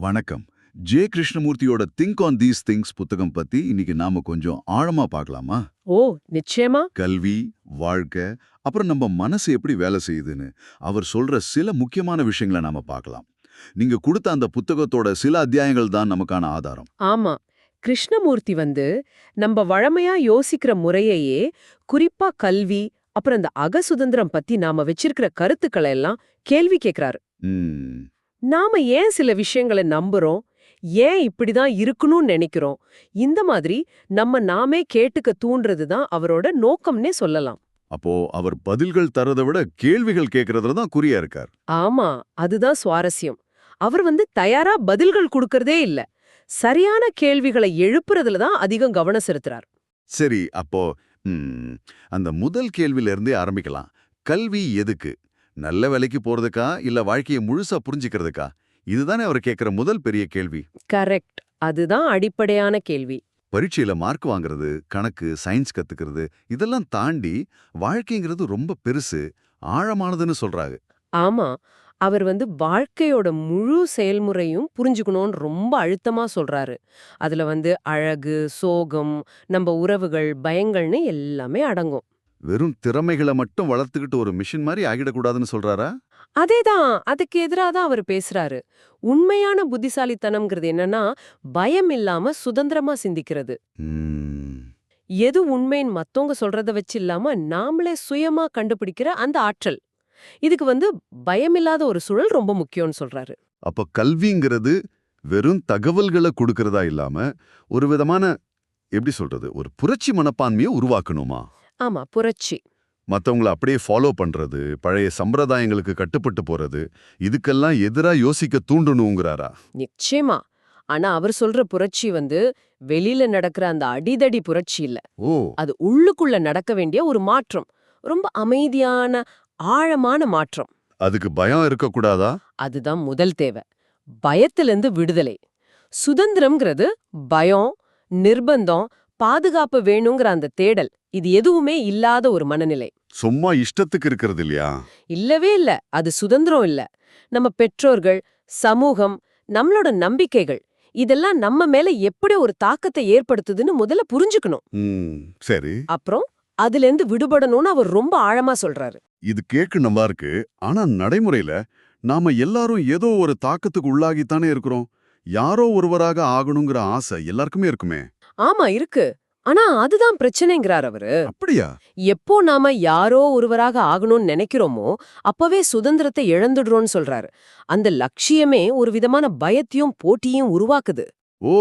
வணக்கம். ஜே கிருஷ்ணமூர்த்தியோட think on these things புத்தகம் பத்தி இன்னைக்கு நாம கொஞ்சம் ஆழமா பார்க்கலாமா? ஓ நிச்சயமா? கல்வி வாழ்க்கை அப்புறம் நம்ம மனசு எப்படி வேலை செய்யுதுன்னு அவர் சொல்ற சில முக்கியமான விஷயங்களை நாம பார்க்கலாம். நீங்க கொடுத்த அந்த புத்தகத்தோட சில அத்தியாயங்கள் தான் நமக்கான ஆதாரம். ஆமா. கிருஷ்ணமூர்த்தி வந்து நம்ம வழமையா யோசிக்கிற முறையையே குறிப்பா கல்வி அப்புறம் இந்த அக சுதந்திரம் பத்தி நாம வச்சிருக்கிற கருத்துக்களை எல்லாம் கேள்வி கேக்குறாரு. ம், நாம ஏன் சில விஷயங்களை நம்புறோம்? ஏன் இப்படிதான் இருக்கணும்னு நினைக்கிறோம்? இந்த மாதிரி நம்ம நாமே கேட்டுக்க தூண்டுறது தான் அவரோட நோக்கம்னே சொல்லலாம். அப்போ அவர் பதில்கள் தரதை விட கேள்விகள் கேட்கறதுல தான் குறியா இருக்கார். ஆமா அதுதான் சுவாரஸ்யம். அவர் வந்து தயாரா பதில்கள் கொடுக்கறதே இல்ல. சரியான கேள்விகளை எழுப்புறதுல தான் அதிகம் கவனம் செலுத்துறார். சரி அப்போ அந்த முதல் கேள்வியில இருந்தே ஆரம்பிக்கலாம். கல்வி எதுக்கு? நல்ல வேலைக்கு போறதுக்கா இல்ல வாழ்க்கையை முழுசா புரிஞ்சுக்கிறதுக்கா? இதுதானே அவர் கேட்கிற முதல் பெரிய கேள்வி. கரெக்ட். அதுதான் அடிப்படையான கேள்வி. பரீட்சையில மார்க் வாங்குறது கணக்கு சயின்ஸ் கத்துக்கிறது இதெல்லாம் தாண்டி வாழ்க்கைங்கிறது ரொம்ப பெருசு ஆழமானதுன்னு சொல்றாங்க. ஆமா. அவர் வந்து வாழ்க்கையோட முழு செயல்முறையும் புரிஞ்சுக்கணும்னு ரொம்ப அழுத்தமா சொல்றாரு. அதுல வந்து அழகு சோகம் நம்ம உறவுகள் பயங்கள்னு எல்லாமே அடங்கும். வெறும் திறமைகளை மட்டும் வளர்த்துக்கிட்டு ஒரு மிஷின் மாதிரி ஆகிடக்கூடாதுன்னு சொல்றாரா? அதேதான். அதுக்கு எதிராக தான் அவர் பேசுறாரு. உண்மையான புத்திசாலித்தனம்ங்கிறது என்னன்னா பயம் இல்லாம சுதந்திரமா சிந்திக்கிறது. எது உண்மைன்னு மத்தவங்க சொல்றத வச்சு இல்லாம நாமளே சுயமா கண்டுபிடிக்கிற அந்த ஆற்றல். இதுக்கு வந்து பயமில்லாத ஒரு சூழல் ரொம்ப முக்கியம்னு சொல்றாரு. அப்ப கல்விங்கிறது வெறும் தகவல்களை கொடுக்கறதா இல்லாம ஒரு விதமான எப்படி சொல்றது ஒரு புரட்சி மனப்பான்மையை உருவாக்கணுமா? ஆமா புரட்சி. மத்தவங்கள அப்படியே ஃபாலோ பண்றது பழைய சம்பிரதாயங்களுக்கு கட்டுப்பட்டு போறது இதுக்கெல்லாம் எதிரா யோசிக்க தூண்டணுங்கிறாரா? நிச்சயமா. ஆனா அவர் சொல்ற புரட்சி வந்து வெளியில நடக்கிற அந்த அடிதடி புரட்சி இல்ல. ஓ. அது உள்ளுக்குள்ள நடக்க வேண்டிய ஒரு மாற்றம். ரொம்ப அமைதியான ஆழமான மாற்றம். அதுக்கு பயம் இருக்கக்கூடாதா? அதுதான் முதல் தேவை. பயத்திலிருந்து விடுதலை. சுதந்திரம்ங்கிறது பயம் நிர்பந்தம் பாதுகாப்பு வேணுங்கிற அந்த தேடல் இது எதுவுமே இல்லாத ஒரு மனநிலை. சும்மா இஷ்டத்துக்கு இருக்கிறது இல்லையா? இல்லவே இல்ல அது சுதந்திரம் இல்ல. நம்ம பெற்றோர்கள் சமூகம் நம்மளோட நம்பிக்கைகள் இதெல்லாம் நம்ம மேல எப்படி ஒரு தாக்கத்தை ஏற்படுத்துதுன்னு முதல்ல புரிஞ்சுக்கணும். சரி. அப்புறம் அதுல இருந்து விடுபடணும்னு அவர் ரொம்ப ஆழமா சொல்றாரு. இது கேட்க நல்லா இருக்கு ஆனா நடைமுறையில நாம எல்லாரும் ஏதோ ஒரு தாக்கத்துக்கு உள்ளாகித்தானே இருக்கிறோம். யாரோ ஒருவராக ஆகணுங்கிற ஆசை எல்லாருக்குமே இருக்குமே. ஆமா இருக்கு. ஆனா அதுதான் பிரச்சனைங்கிறார் அவரு. அப்படியா? எப்போ நாம யாரோ ஒருவராக ஆகணும்னு நினைக்கிறோமோ அப்பவே சுதந்திரத்தை இழந்துடுறோம்னு சொல்றாரு. அந்த லட்சியமே ஒரு விதமான பயத்தையும் போட்டியும் உருவாக்குது. ஓ!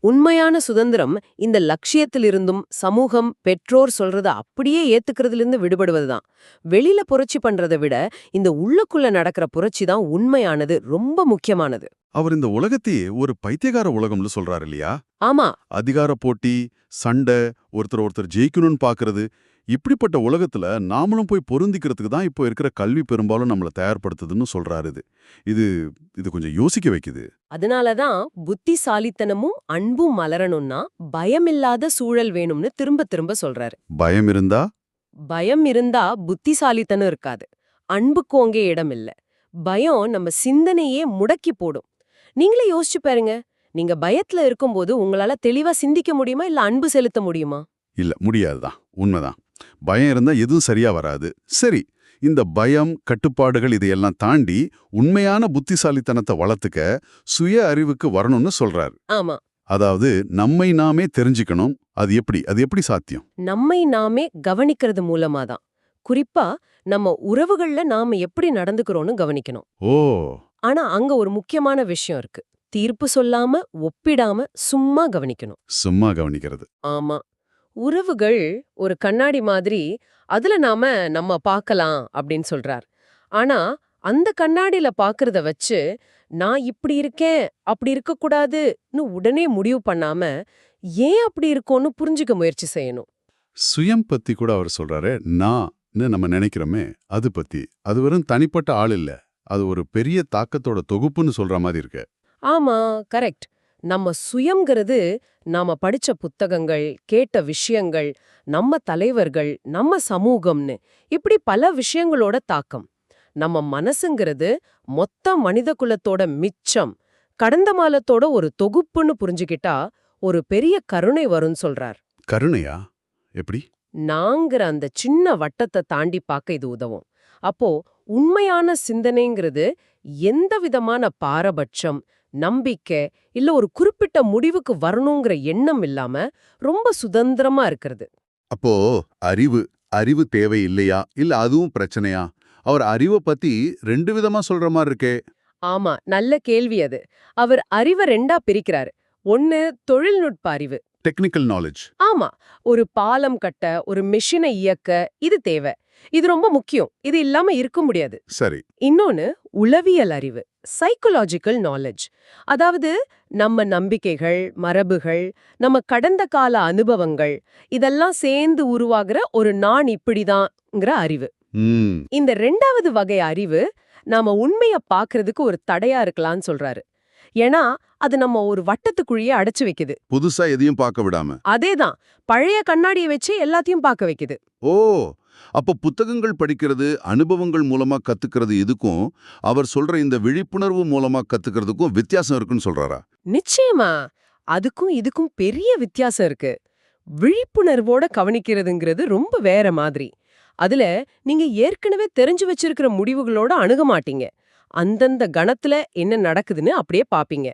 உண்மையான சுதந்திரம் இந்த லட்சியத்திலிருந்தும் சமூகம் பெற்றோர் சொல்றத அப்படியே ஏத்துக்கிறதுலேருந்து விடுபடுவதுதான். வெளியில புரட்சி பண்றதை விட இந்த உள்ளுக்குள்ள நடக்கிற புரட்சி தான் உண்மையானது ரொம்ப முக்கியமானது. அவர் இந்த உலகத்தையே ஒரு பைத்தியகார உலகம்னு சொல்றாரு இல்லையா? ஆமா. அதிகார போட்டி சண்டை ஒருத்தர் ஒருத்தர் ஜெயிக்கணும்னு பாக்குறது இப்படிப்பட்ட உலகத்துல நாமளும் போய் பொருந்திக்கிறதுக்கு தான் இப்போ இருக்கிற கல்வி பெரும்பாலும் நம்மள தயார்படுத்துதுன்னு சொல்றாரு இது. இது இது கொஞ்சம் யோசிக்க வைக்குது. அதனாலதான் புத்திசாலித்தனமும் அன்பும் மலரணும்னா பயமில்லாத சூழல் வேணும்னு திரும்ப திரும்ப சொல்றாரு. பயம் இருந்தா? பயம் இருந்தா புத்திசாலித்தனம் இருக்காது. அன்புக்கு அங்கே இடம் இல்ல பயம் நம்ம சிந்தனையே முடக்கி போடும். நீங்களே யோசிச்சு பாருங்க. நீங்க பயத்துல இருக்கும்போது உங்களால தெளிவா சிந்திக்க முடியுமா? இல்ல அன்பு செலுத்த முடியுமா? இல்ல முடியாதுதான். உண்மைதான். பயம் இருந்தா எதுவும் சரியா வராது. சரி இந்த பயம் கட்டுப்பாடுகள் இதையெல்லாம் தாண்டி உண்மையான புத்திசாலித்தனத்தை வளர்த்துக்க சுய அறிவுக்கு வரணும்னு சொல்றாரு. ஆமா. அதாவது நம்மை நாமே தெரிஞ்சுக்கணும். அது எப்படி? அது எப்படி சாத்தியம்? நம்மை நாமே கவனிக்கிறது மூலமா தான் குறிப்பா நம்ம உறவுகள்ல நாம எப்படி நடந்துக்கிறோம்னு கவனிக்கணும். ஓ! ஆனா அங்க ஒரு முக்கியமான விஷயம் இருக்கு. தீர்ப்பு சொல்லாம ஒப்பிடாம சும்மா கவனிக்கணும். சும்மா கவனிக்கிறது. ஆமா. உறவுகள் ஒரு கண்ணாடி மாதிரி அதுல நாம நம்ம பார்க்கலாம் அப்படின்னு சொல்றார். ஆனா அந்த கண்ணாடியில பாக்குறத வச்சு நான் இப்படி இருக்கேன் அப்படி இருக்க கூடாதுன்னு உடனே முடிவு பண்ணாம ஏன் அப்படி இருக்கோன்னு புரிஞ்சுக்க முயற்சி செய்யணும். சுயம் பத்தி கூட அவர் சொல்றாரு நான் நம்ம நினைக்கிறோமே அது பத்தி. அது வெறும் தனிப்பட்ட ஆள் இல்ல. அது ஒரு பெரிய தாக்கத்தோட தொகுப்புன்னு சொல்ற மாதிரி இருக்கு. ஆமா கரெக்ட். நம்ம சுயம்ங்கிறது நாம படிச்ச புத்தகங்கள் கேட்ட விஷயங்கள் நம்ம தலைவர்கள் நம்ம சமூகம்னு. இப்படி பல விஷயங்களோட தாக்கம். நம்ம மனசுங்கிறது மொத்த மனித குலத்தோட மிச்சம் கடந்த காலத்தோட ஒரு தொகுப்புன்னு புரிஞ்சுக்கிட்டா ஒரு பெரிய கருணை வரும்னு சொல்றார். கருணையா? எப்படி? நாங்கிற அந்த சின்ன வட்டத்தை தாண்டி பார்க்க இது உதவும். அப்போ உண்மையான சிந்தனைங்கிறது எந்த விதமான பாரபட்சம் நம்பிக்கை இல்ல ஒரு குறிப்பிட்ட முடிவுக்கு வரணுங்கிற எண்ணம் இல்லாம ரொம்ப சுதந்திரமா இருக்கிறது. அப்போ அறிவு அறிவு தேவை இல்லையா? இல்ல அதுவும் பிரச்சனையா? அவர் அறிவை பத்தி ரெண்டு விதமா சொல்ற மாதிரி இருக்கே. ஆமா நல்ல கேள்வி அது. அவர் அறிவை ரெண்டா பிரிக்கிறாரு. ஒன்னு தொழில்நுட்ப அறிவு. டெக்னிக்கல் நாலேஜ் ஆமா ஒரு பாலம் கட்ட ஒரு மிஷினை இயக்க இது தேவை. இது ரொம்ப முக்கியம். இது இல்லாம இருக்க முடியாது. சரி. இன்னொன்னு உளவியல் அறிவு சைக்கலாஜிக்கல் நாலேஜ் அதாவது நம்ம நம்பிக்கைகள் மரபுகள் நம்ம கடந்த கால அனுபவங்கள் இதெல்லாம் சேர்ந்து உருவாகிற ஒரு நான் இப்படிதான்ங்கிற அறிவு. இந்த ரெண்டாவது வகை அறிவு நாம உண்மைய பாக்குறதுக்கு ஒரு தடையா இருக்கலாம்னு சொல்றாரு. ஏன்னா அது நம்ம ஒரு வட்டத்துக்குழிய அடைச்சு வைக்குது. புதுசா எதையும் பார்க்க விடாம. அதேதான். பழைய கண்ணாடியை வச்சு எல்லாத்தையும் பார்க்க வைக்குது. ஓ! அப்ப புத்தகங்கள் படிக்கிறது அனுபவங்கள் மூலமா கத்துக்கிறது இதுக்கும் அவர் சொல்ற இந்த விழிப்புணர்வு மூலமா கத்துக்கிறதுக்கும் வித்தியாசம் இருக்குன்னு சொல்றாரா? நிச்சயமா. அதுக்கும் இதுக்கும் பெரிய வித்தியாசம் இருக்கு. விழிப்புணர்வோட கவனிக்கிறதுங்கிறது ரொம்ப வேற மாதிரி. அதுல நீங்க ஏற்கனவே தெரிஞ்சு வச்சிருக்கிற முடிவுகளோட அணுக மாட்டீங்க. அந்தந்த கணத்துல என்ன நடக்குதுன்னு அப்படியே பாப்பீங்க.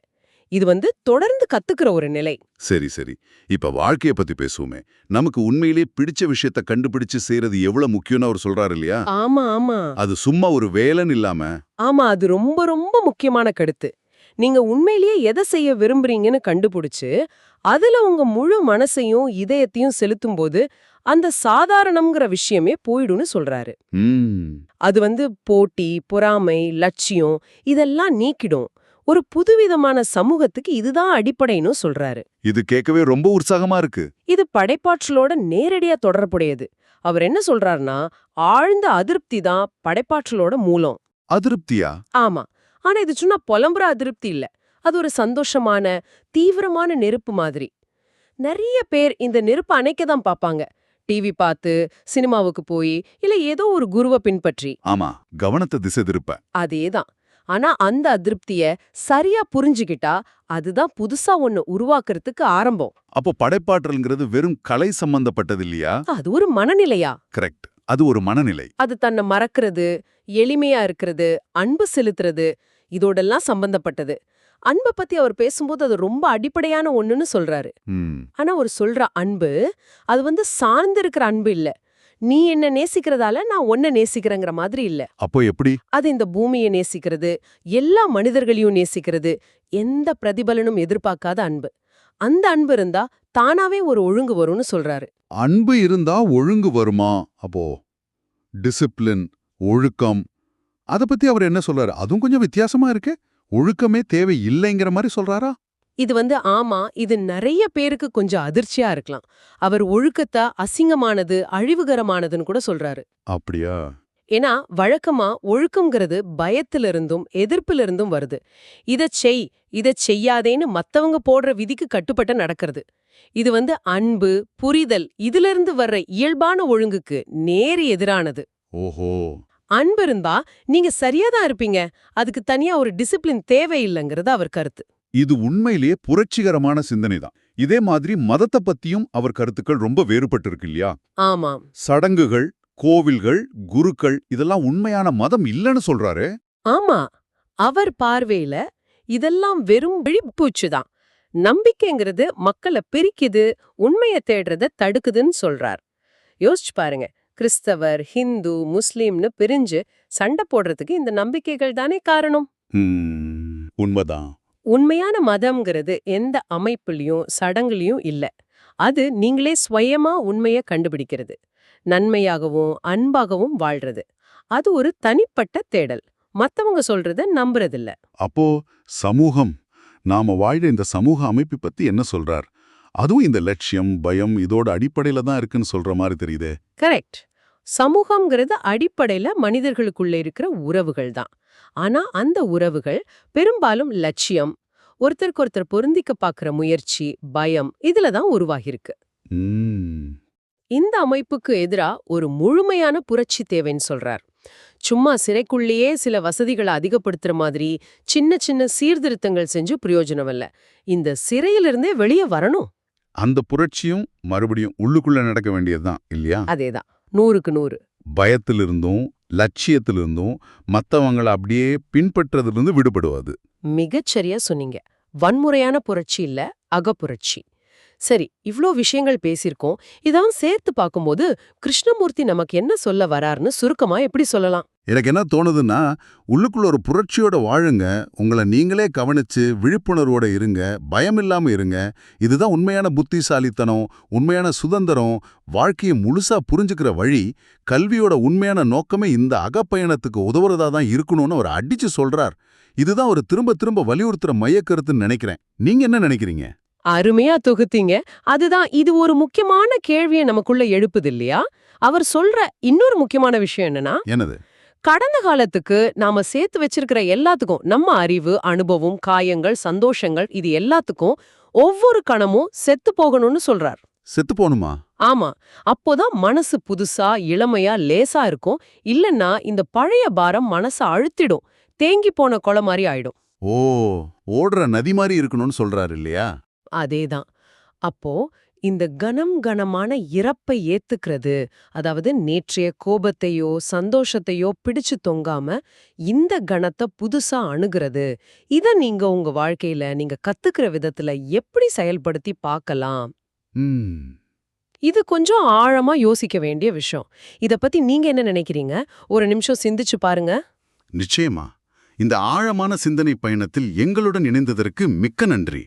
இது வந்து தொடர்ந்து கத்துக்கிற ஒரு நிலை. சரி சரி. இப்ப வாழ்க்கைய பத்தி பேசுவோமே. நமக்கு உண்மையிலே பிடிச்ச விஷயத்த கண்டுபிடிச்சு செய்யறது எவ்வளவு முக்கியம்னு அவர் சொல்றாரு இல்லையா? ஆமா ஆமா. அது சும்மா ஒரு வேலைன்னு இல்லாம. ஆமா அது ரொம்ப ரொம்ப முக்கியமான கருத்து. நீங்க உண்மையிலேயே எதை செய்ய விரும்புறீங்கன்னு கண்டுபிடிச்சு அதுல உங்க முழு மனசையும் இதயத்தையும் செலுத்தும் போது அந்த சாதாரணம்ங்கிற விஷயமே போயிடும்னு சொல்றாரு. அது வந்து போட்டி பொறாமை லட்சியம் இதெல்லாம் நீக்கிடும். ஒரு புதுவிதமான சமூகத்துக்கு இதுதான் அடிப்படைன்னு சொல்றாரு. இது கேட்கவே ரொம்ப உற்சாகமா இருக்கு. இது படைப்பாற்றலோட நேரடியா தொடர்புடையது. அவர் என்ன சொல்றாருன்னா ஆழ்ந்த அதிருப்தி தான் படைப்பாற்றலோட மூலம். அதிருப்தியா? ஆமா. ஆனா இது சும்மா புலம்புற அதிருப்தி இல்ல. அது ஒரு சந்தோஷமான தீவிரமான நெருப்பு மாதிரி. நிறைய பேர் இந்த நெருப்பு அணைக்க தான் பாப்பாங்க டிவி பார்த்து சினிமாவுக்கு போய் இல்ல ஏதோ ஒரு குருவை பின்பற்றி. ஆமா. கவனத்தை திசை திருப்ப. அதேதான் ஆனா அந்த அதிருப்திய சரியா புரிஞ்சுகிட்டா அதுதான் புதுசா ஒண்ணு உருவாக்குறதுக்கு ஆரம்பம். அப்போ படைப்பாற்றல்ங்கிறது வெறும் கலை சம்பந்தப்பட்டது இல்லையா? அது ஒரு மனநிலையா? கரெக்ட் அது ஒரு மனநிலை. அது தன்னை மறக்கிறது எளிமையா இருக்கிறது அன்பு செலுத்துறது இதோடெல்லாம் சம்பந்தப்பட்டது. அன்பை பத்தி அவர் பேசும்போது அது ரொம்ப அடிப்படையான ஒண்ணுன்னு சொல்றாரு. ஆனா அவர் சொல்ற அன்பு அது வந்து சார்ந்து இருக்கிற அன்பு இல்ல. நீ என்ன நேசிக்கிறதால நான் உன்னை நேசிக்கிறேங்கிற மாதிரி இல்ல. அப்போ எப்படி? அது இந்த பூமியை நேசிக்கிறது எல்லா மனிதர்களையும் நேசிக்கிறது எந்த பிரதிபலனும் எதிர்பார்க்காத அன்பு. அந்த அன்பு இருந்தா தானாவே ஒரு ஒழுங்கு வரும்னு சொல்றாரு. அன்பு இருந்தா ஒழுங்கு வருமா? அப்போ டிசிப்ளின் ஒழுக்கம் அத பத்தி அவர் என்ன சொல்றாரு? அதுவும் கொஞ்சம் வித்தியாசமா இருக்கு? ஒழுக்கமே தேவை இல்லைங்கிற மாதிரி சொல்றாரா? இது வந்து ஆமா இது நிறைய பேருக்கு கொஞ்சம் அதிர்ச்சியா இருக்கலாம். அவர் ஒழுக்கத்தை அசிங்கமானது அழிவுகரமானதுன்னு கூட சொல்றாரு. அப்படியா? ஏன்னா வழக்கமா ஒழுக்கம்ங்கிறது பயத்திலிருந்தும் எதிர்ப்பிலிருந்தும் வருது. இதச் செய் இதச் செய்யாதேன்னு மத்தவங்க போடுற விதிக்கு கட்டுப்பட்டு நடக்கிறது. இது வந்து அன்பு புரிதல் இதிலிருந்து வர்ற இயல்பான ஒழுங்குக்கு நேர் எதிரானது. ஓஹோ. அன்பு இருந்தா நீங்க சரியாதான் இருப்பீங்க. அதுக்கு தனியா ஒரு டிசிப்ளின் தேவையில்லைங்கிறது அவர் கருத்து. இது உண்மையிலேயே புரட்சிகரமான சிந்தனை தான் இதே மாதிரி மதத்தை பத்தியும் அவர் கருத்துக்கள் ரொம்ப வேறுபட்டு இருக்கு இல்லையா? ஆமாம். சடங்குகள் கோவில்கள் குருக்கள் இதெல்லாம் உண்மையான மதம் இல்லைன்னு சொல்றாரு. ஆமா. அவர் பார்வையில இதெல்லாம் வெறும் விழிப்பூச்சு தான். நம்பிக்கைங்கிறது மக்களை பிரிக்குது உண்மையை தேடுறத தடுக்குதுன்னு சொல்றார். யோசிச்சு பாருங்க. கிறிஸ்தவர் ஹிந்து முஸ்லீம்னு பிரிஞ்சு சண்டை போடுறதுக்கு இந்த நம்பிக்கைகள் தானே காரணம்? உண்மைதான். உண்மையான மதம்ங்கிறது எந்த அமைப்புலயும் சடங்குலயும் இல்ல. அது நீங்களே ஸ்வயமா உண்மைய கண்டுபிடிக்கிறது. நன்மையாகவும் அன்பாகவும் வாழ்றது. அது ஒரு தனிப்பட்ட தேடல். மத்தவங்க சொல்றத நம்புறதில்ல. அப்போ சமூகம் நாம வாழ்ற இந்த சமூக அமைப்பு பத்தி என்ன சொல்றார்? அதுவும் இந்த லட்சியம் பயம் இதோட அடிப்படையில தான் இருக்குன்னு சொல்ற மாதிரி தெரியுதே. கரெக்ட். சமூகம்ங்கிறது அடிப்படையில மனிதர்களுக்குள்ள இருக்கிற உறவுகள் தான். ஆனா அந்த உறவுகள் பெரும்பாலும் லட்சியம் ஒருத்தருக்கு ஒருத்தர் பொருந்திக்க பாக்குற முயற்சி பயம் இதுல தான் உருவாகிருக்கு இந்த அமைப்புக்கு எதிரா ஒரு முழுமையான புரட்சி தேவைன்னு சொல்றார். சும்மா சிறைக்குள்ளேயே சில வசதிகளை அதிகப்படுத்துற மாதிரி சின்ன சின்ன சீர்திருத்தங்கள் செஞ்சு பிரயோஜனம் இல்ல. இந்த சிறையிலிருந்தே வெளியே வரணும். அந்த புரட்சியும் மறுபடியும் உள்ளுக்குள்ள நடக்க வேண்டியதுதான் இல்லையா? அதேதான் நூறுக்கு நூறு. பயத்திலிருந்தும் லட்சியத்திலிருந்தும் மத்தவங்கள அப்படியே பின்பற்றதிலிருந்து விடுபடுவது மிகச்சரியா சொன்னீங்க. வன்முறையான புரட்சி இல்ல அகப்புரட்சி. சரி இவ்ளோ விஷயங்கள் பேசியிருக்கோம். இதெல்லாம் சேர்த்து பார்க்கும்போது கிருஷ்ணமூர்த்தி நமக்கு என்ன சொல்ல வராருன்னு சுருக்கமா எப்படி சொல்லலாம்? எனக்கு என்ன தோணுதுன்னா உள்ளுக்குள்ள ஒரு புரட்சியோட வாழுங்க உங்களை நீங்களே கவனிச்சு விழிப்புணர்வோட இருங்க பயமில்லாம இருங்க. இதுதான் உண்மையான புத்திசாலித்தனம் உண்மையான சுதந்திரம் வாழ்க்கையை முழுசா புரிஞ்சுக்கிற வழி. கல்வியோட உண்மையான நோக்கமே இந்த அகப்பயணத்துக்கு உதவுறதா தான் இருக்கணும்னு அவர் அடிச்சு சொல்றார். இதுதான் ஒரு திரும்ப திரும்ப வலியுறுத்துற மையக்கருத்துன்னு நினைக்கிறேன். நீங்க என்ன நினைக்கிறீங்க? அருமையா தொகுத்தீங்க. அதுதான் இது ஒரு முக்கியமான கேள்வியை நமக்குள்ள எழுப்புது இல்லையா? அவர் சொல்ற இன்னொரு முக்கியமான விஷயம் என்னன்னா என்னது? கடந்த காலத்துக்கு நாம சேர்த்து வச்சிருக்கிற எல்லாத்துக்கும் நம்ம அறிவு அனுபவம் காயங்கள் சந்தோஷங்கள் இது எல்லாத்துக்கும் ஒவ்வொரு கணமும் செத்து போகணும்னு சொல்றார். செத்து போணுமா ஆமா. அப்போதான் மனசு புதுசா இளமையா லேசா இருக்கும். இல்லன்னா இந்த பழைய பாரம் மனச அழுத்திடும். தேங்கி போன கொலை மாதிரி ஆயிடும். ஓ ஓடுற நதி மாதிரி இருக்கணும்னு சொல்றாரு இல்லையா? அதேதான். அப்போ இந்த கனம் கனமான இறப்பை ஏத்துக்கிறது. அதாவது நேற்றைய கோபத்தையோ சந்தோஷத்தையோ பிடிச்சு தொங்காம இந்த கணத்தை புதுசா அணுகிறது. இத நீங்க உங்க வாழ்க்கையில நீங்க கத்துக்கிற விதத்துல எப்படி செயல்படுத்தி பார்க்கலாம்? இது கொஞ்சம் ஆழமா யோசிக்க வேண்டிய விஷயம். இத பத்தி நீங்க என்ன நினைக்கிறீங்க? ஒரு நிமிஷம் சிந்திச்சு பாருங்க. நிச்சயமா. இந்த ஆழமான சிந்தனை பயணத்தில் எங்களுடன் இணைந்ததற்கு மிக்க நன்றி.